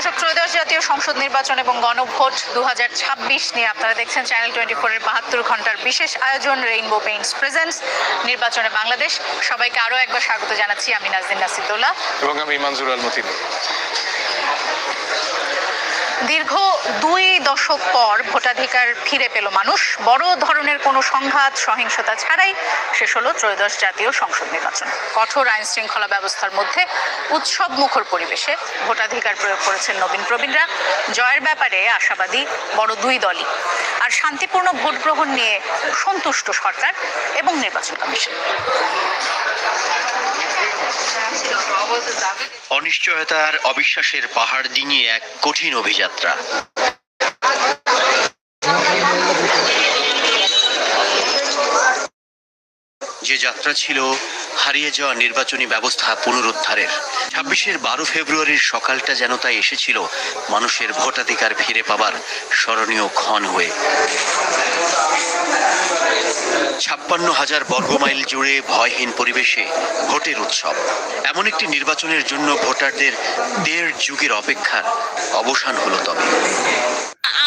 দর্শক ত্রয়োদশ জাতীয় সংসদ নির্বাচন এবং গণভোট দু নিয়ে আপনারা দেখছেন চ্যানেল টোয়েন্টি ফোরের বাহাত্তর ঘণ্টার বিশেষ আয়োজন রেইনবো পেইন্টস প্রেজেন্স নির্বাচনে বাংলাদেশ। সবাইকে আরও একবার স্বাগত জানাচ্ছি আমি নাজদিন নাসিদুল্লাহ এবং আমি মানজুর আল মতিন। দীর্ঘ দুই দশক পর ভোটাধিকার ফিরে পেল মানুষ। বড় ধরনের কোনো সংঘাত, সহিংসতা ছাড়াই শেষ হলো ত্রয়োদশ জাতীয় সংসদ নির্বাচন। কঠোর আইন শৃঙ্খলা ব্যবস্থার মধ্যে উৎসব মুখর পরিবেশে ভোটাধিকার প্রয়োগ করেছেন নবীন প্রবীণরা। জয়ের ব্যাপারে আশাবাদী বড় দুই দলই। আর শান্তিপূর্ণ ভোট গ্রহণ নিয়ে সন্তুষ্ট সরকার এবং নির্বাচন কমিশন। অনিশ্চয়তার অবিশ্বাসের পাহাড় ডিঙিয়ে এক কঠিন অভিযাত্রা। যে যাত্রা ছিল হারিয়ে যাওয়া নির্বাচনী ব্যবস্থা পুনরুদ্ধারের। ছাব্বিশের বারো ফেব্রুয়ারির সকালটা যেন তাই এসেছিল, মানুষের ভোটাধিকার ফিরে পাবার স্মরণীয় ক্ষণ হয়ে। ছাপ্পান্ন হাজার বর্গমাইল জুড়ে ভয়হীন পরিবেশে ভোটের উৎসব। এমন একটি নির্বাচনের জন্য ভোটারদের দেড় যুগের অপেক্ষার অবসান হলো তবে।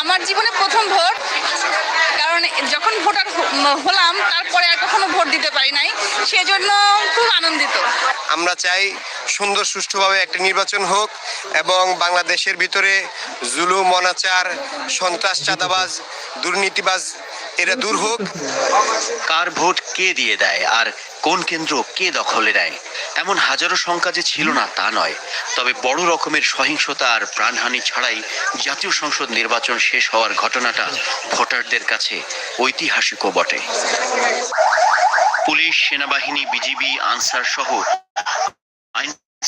আমার জীবনে প্রথম ভোট, কারণ যখন ভোটার হলাম, তারপরে আর কখনো ভোট দিতে পারি নাই, সেজন্য খুব আনন্দিত। আমরা চাই সুন্দর, সুষ্ঠুভাবে একটা নির্বাচন হোক এবং বাংলাদেশের ভিতরে জুলুম, অনাচার, সন্ত্রাস, চাঁদাবাজ, দুর্নীতিবাজ এরা দূর হোক। কার ভোট কে দিয়ে দেয় আর কোন কেন্দ্র কে দখলে নেয়? এমন হাজারো সংখ্যা যে ছিল না তা নয়। তবে বড় রকমের সহিংসতা আর প্রাণহানি ছাড়াই জাতীয় সংসদ নির্বাচন শেষ হওয়ার ঘটনাটা ভোটারদের কাছে ঐতিহাসিকও বটে। পুলিশ, সেনাবাহিনী, বিজিবি আনসার সহ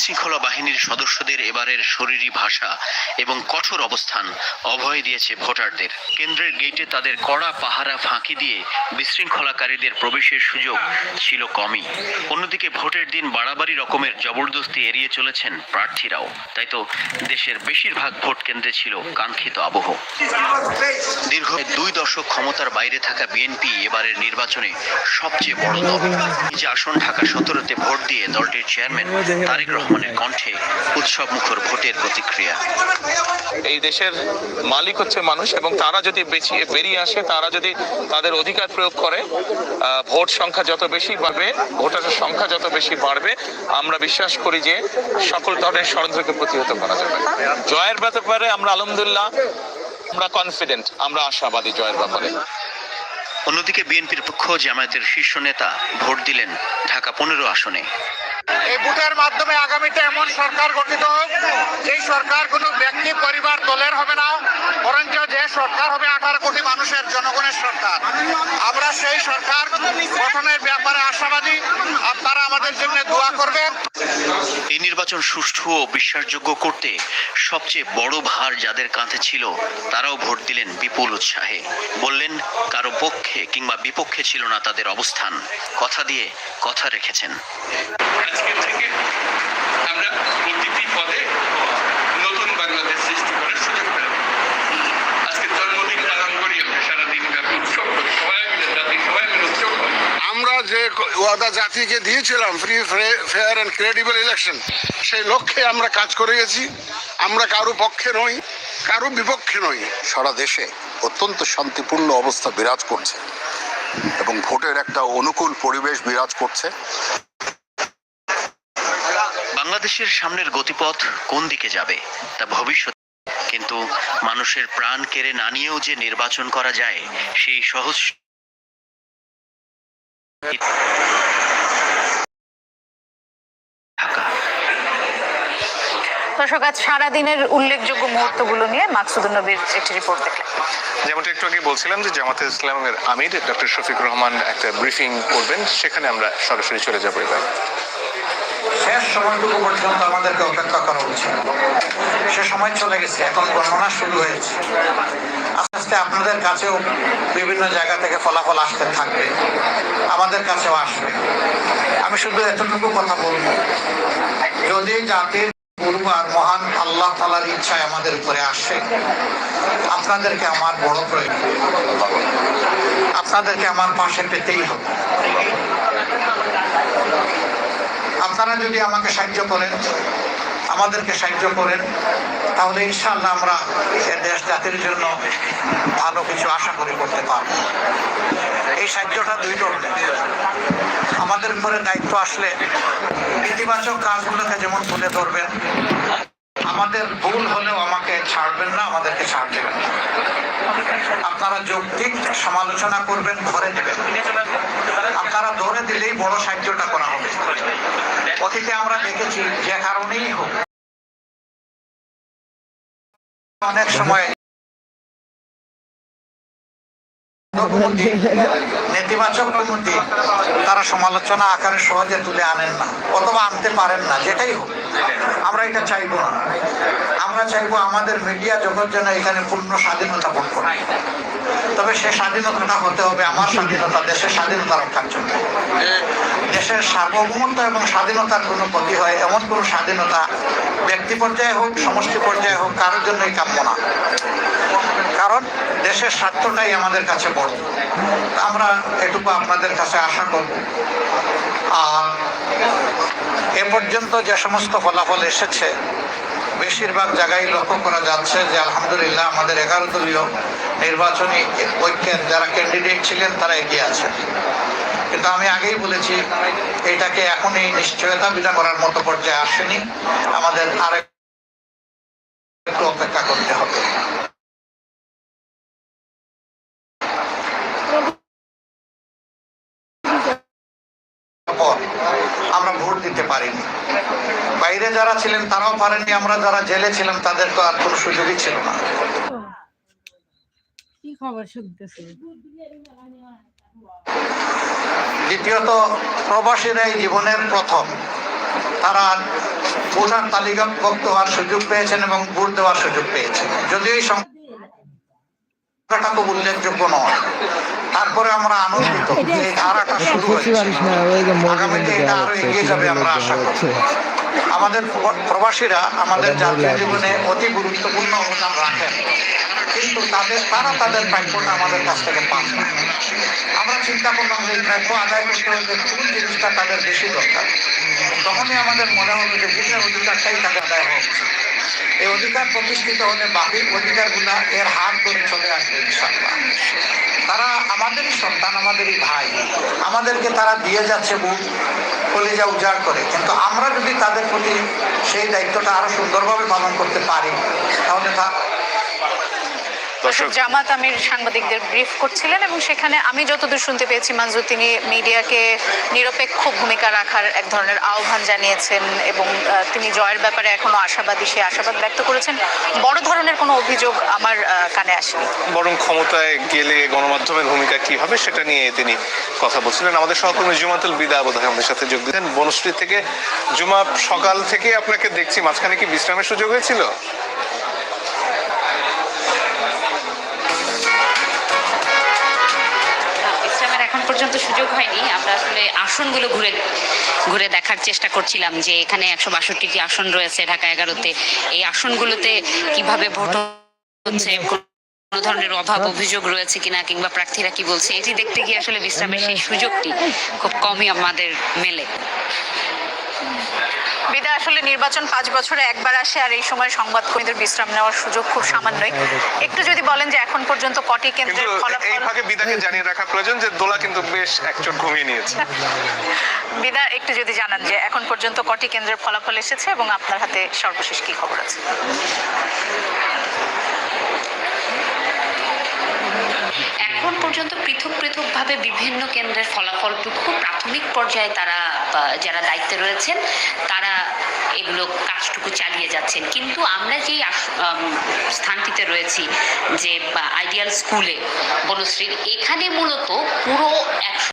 শৃঙ্খলা বাহিনীর সদস্যদের এবারের শরীরী ভাষা এবং কঠোর অবস্থান অভয় দিয়েছে ভোটারদের। কেন্দ্রের গেটে তাদের কড়া পাহারা ফাঁকি দিয়ে বিশৃঙ্খলাকারীদের প্রবেশের সুযোগ ছিল কমই। অন্যদিকে ভোটের দিন বাড়াবাড়ি রকমের জবরদস্তি এড়িয়ে চলেছেন প্রার্থীরাও। তাই তো দেশের বেশিরভাগ ভোট কেন্দ্রে ছিল কাঙ্ক্ষিত আবহ। দীর্ঘ দুই দশক ক্ষমতার বাইরে থাকা বিএনপি এবারের নির্বাচনে সবচেয়ে বড় দল। নিজ আসন ঢাকা সতেরোতে ভোট দিয়ে দলটির চেয়ারম্যান তারেক রহমানের কণ্ঠে উৎসব মুখর ভোটের প্রতিক্রিয়া। এই দেশের মালিক হচ্ছে মানুষ এবং তারা যদি বেছিয়ে বেরিয়ে আসে তারা যদি তাদের অধিকার প্রয়োগ করে ভোট সংখ্যা যত বেশি বাড়বে ভোটারের সংখ্যা যত বেশি বাড়বে আমরা বিশ্বাস করি যে সকল ধরনের ষড়যন্ত্রকে প্রতিহত করা যাবে। জয়ের ব্যাপারে আমরা আলহামদুলিল্লাহ আমরা কনফিডেন্ট আমরা আশাবাদী জয়ের ব্যাপারে। অন্যদিকে বিএনপির পক্ষ জামায়াতের শীর্ষ নেতা ভোট দিলেন। পনেরো আসনে। এই ভোটের মাধ্যমে আগামীতে এমন সরকার গঠিত হোক, যেই সরকার কোনো ব্যক্তি, পরিবার, দলের হবে না, বরঞ্চ যে সরকার হবে আঠারো কোটি মানুষের জনগণের সরকার। আমরা সেই সরকার গঠনের ব্যাপারে আশাবাদী। আপনারা আমাদের জন্য দোয়া করবেন। এই নির্বাচন সুষ্ঠু ও বিশ্বাসযোগ্য করতে সবচেয়ে বড় ভার যাদের কাঁধে ছিল, তারাও ভোট দিলেন বিপুল উৎসাহে। বললেন, কারও পক্ষে কিংবা বিপক্ষে ছিল না তাদের অবস্থান। কথা দিয়ে কথা রেখেছেন। আজকে থেকে আমরা প্রতিটি পদে নতুন বাংলাদেশ সৃষ্টি করার সুযোগ পেলাম আজকে জন্মদিন পালন করি আমরা সারাদিন ব্যাপী উৎসব করি সবাই মিলে জাতি সবাই মিলে উৎসব করি আমরা যে ওয়াদা জাতিকে দিয়েছিলাম free fair and credible election সেই লক্ষ্যে আমরা কাজ করে গেছি। আমরা কারও পক্ষে নই কারও বিপক্ষে নই। সারা দেশে অত্যন্ত শান্তিপূর্ণ অবস্থা বিরাজ করছে এবং ভোটের একটা অনুকূল পরিবেশ বিরাজ করছে। বাংলাদেশের সামনের গতিপথ কোন দিকে যাবে তা ভবিষ্যৎ কিন্তু মানুষের প্রাণ কেড়ে না নিয়েও যে নির্বাচন করা যায় সেই সহজ দর্শক, আজ সারাদিনের উল্লেখযোগ্য মুহূর্তগুলো নিয়ে মাকসুদুল নবীর একটি রিপোর্ট দেখলেন যেমনটা একটু আগে বলছিলাম যে জামাতে ইসলামের আমির ডক্টর শফিক রহমান একটা ব্রিফিং করবেন, সেখানে আমরা সরাসরি চলে যাব এবার। শেষ সময়টুকু পর্যন্ত আমাদেরকে অপেক্ষা করা উচিত। সে সময় চলে গেছে, এখন গণনা শুরু হয়েছে। আস্তে আস্তে আপনাদের কাছেও বিভিন্ন জায়গা থেকে ফলাফল আসতে থাকবে। আমাদের কাছেও আসবে। আমি শুধু এতটুকু কথা বলব, যদি জাতির পূর্ব আর মহান আল্লাহ তালার ইচ্ছায় আমাদের উপরে আসে, আপনাদেরকে আমার বড় প্রয়োজন। আপনাদেরকে আমার পাশে পেতেই হবে। আপনারা যদি আমাকে সাহায্য করেন, আমাদেরকে সাহায্য করেন, তাহলে ইনশাআল্লাহ আমরা এ দেশ জাতির জন্য ভালো কিছু আশা করি করতে পারব। এই সাহায্যটা দুই ধরনের আমাদের উপরে দায়িত্ব আসলে ইতিবাচক কাজগুলোকে যেমন তুলে ধরবেন, আমাদের ভুল হলেও আমাকে ছাড়বেন না, আমাদেরকে ছাড় দেবেন না। আপনারা যৌক্তিক সমালোচনা করবেন, ধরে দেবেন আপনারা ধরে দিলেই বড় সাহায্যটা করা হবে। অতীতে আমরা দেখেছি যে কারণেই হোক। অনেক সময় নেতিবাচক কমিটি তারা সমালোচনা আকারে সহজে তুলে আনেন না, অথবা আনতে পারেন না, যেটাই হোক। আমরা এটা চাইব না। আমরা চাইব আমাদের মিডিয়া জগৎ যেন এখানে পূর্ণ স্বাধীনতা ভোগ করে। তবে সে স্বাধীনতাটা হতে হবে, আমার স্বাধীনতা, দেশের স্বাধীনতা রক্ষার জন্য। দেশের সার্বভৌমত্ব এবং স্বাধীনতার কোনো ক্ষতি হয়, এমন কোনো স্বাধীনতা ব্যক্তি পর্যায়ে হোক, সমষ্টি পর্যায়ে হোক, কারোর জন্যই কাম্য না। কারণ দেশের স্বার্থটাই আমাদের কাছে বড়। আমরা এটুকু আপনাদের কাছে আশা করব। আর এ পর্যন্ত যে সমস্ত ফলাফল এসেছে, বেশিরভাগ জায়গায় লক্ষ্য করা যাচ্ছে যে, আলহামদুলিল্লাহ, আমাদের এগারো দলীয় নির্বাচনী ঐক্যের যারা ক্যান্ডিডেট ছিলেন, তারা এগিয়ে আছেন। কিন্তু আমি আগেই বলেছি, এটাকে এখনই নিশ্চয়তা বিনা করার মতো পর্যায়ে আসেনি। আমাদের আরেক অপেক্ষা করতে হবে। আমরা ভোট দিতে পারিনি। বাইরে যারা ছিলেন, তারাও পারেনি। আমরা যারা জেলে ছিলাম তাদের তো আর কোনো সুযোগই ছিল না। খবর শুনতেছি। দ্বিতীয়ত প্রবাসীরাই জীবনের প্রথম। তারা ভোটার তালিকাভুক্ত হওয়ার সুযোগ পেয়েছেন এবং ভোট দেওয়ার সুযোগ পেয়েছেন। যদিও এই সংখ্যাটা খুব উল্লেখযোগ্য নয়। তারপরে আমরা আনন্দিত যে এই ধারাটা শুরু হয়েছে। আগামীতে এটা আরও এগিয়ে যাবে আমরা আশা করি আমাদের প্রবাসীরা আমাদের জাতীয় জীবনে অতি গুরুত্বপূর্ণ অবদান রাখেন। কিন্তু তাদের তারা তাদের প্রাপ্যটা আমাদের কাছ থেকে পান না। আমরা চিন্তা করলাম যে প্রাপ্য আদায় করতে হলে কোন জিনিসটা তাদের বেশি দরকার? তখনই আমাদের মনে হলো যে বিশেষ অধিকারটাই তাদের আদায় হোক এই অধিকার প্রতিষ্ঠিত হলে বাকি অধিকারগুলা এর হার করে চলে আসবে তারা আমাদেরই সন্তান, আমাদেরই ভাই। আমাদেরকে তারা দিয়ে যাচ্ছে বুক, কলিজা উজাড় করে। কিন্তু আমরা যদি তাদের প্রতি সেই দায়িত্বটা আরও সুন্দরভাবে পালন করতে পারি, তাহলে তা দর্শক জামাত আমির সাংবাদিকদের ব্রিফ করছিলেন এবং সেখানে আমি যতদূর শুনতে পেয়েছি মঞ্জুর তিনি মিডিয়াকে নিরপেক্ষ ভূমিকা রাখার এক ধরনের আহ্বান জানিয়েছেন এবং তিনি জয়ের ব্যাপারে এখনও আশাবাদী সে আশাবাদ ব্যক্ত করেছেন। বড় ধরনের কোনো অভিযোগ আমার কানে আসেনি। বরং ক্ষমতায় গেলে গণমাধ্যমের ভূমিকা কি হবে সেটা নিয়ে তিনি কথা বলছিলেন। আমাদের সহকর্মী জুমাতুল বিদা বোধ আমাদের সাথে যোগ দিতেন। বনশ্রী থেকে জুমা সকাল থেকে আপনাকে দেখছি মাঝখানে কি বিশ্রামের সুযোগ হয়েছিল? এখন পর্যন্ত সুযোগ হয়নি। আমরা আসলে আসনগুলো ঘুরে ঘুরে দেখার চেষ্টা করছিলাম যে এখানে একশো বাষট্টিটি আসন রয়েছে ঢাকা এগারোতে। এই আসনগুলোতে কীভাবে ভোট হচ্ছে, কোনো ধরনের অভাব, অভিযোগ রয়েছে কিনা কিংবা প্রার্থীরা কি বলছে, এটি দেখতে গিয়ে আসলে বিশ্রামের সেই সুযোগটি খুব কমই আমাদের মেলে। বিদা আসলে নির্বাচন পাঁচ বছরে একবার আসে আর এই সময় সংবাদ সংবাদকর্মীদের বিশ্রাম নেওয়ার সুযোগ খুব সামান্যই। একটু যদি বলেন যে এখন পর্যন্ত কটি কেন্দ্রে কেন্দ্রের এই ফলাফল বিদাকে জানিয়ে রাখা প্রয়োজন যে দোলা কিন্তু বেশ একচোট ঘুমিয়ে নিয়েছে। বিদা একটু যদি জানান যে এখন পর্যন্ত কটি কেন্দ্রের ফলাফল এসেছে এবং আপনার হাতে সর্বশেষ কি খবর আছে? এখন পর্যন্ত পৃথক পৃথকভাবে বিভিন্ন কেন্দ্রের ফলাফলটুকু প্রাথমিক পর্যায়ে তারা যারা দায়িত্বে রয়েছেন, তারা এগুলো কাজটুকু চালিয়ে যাচ্ছেন। কিন্তু আমরা যেই স্থানটিতে রয়েছি, যে আইডিয়াল স্কুলে বনশ্রীর, এখানে মূলত পুরো একশো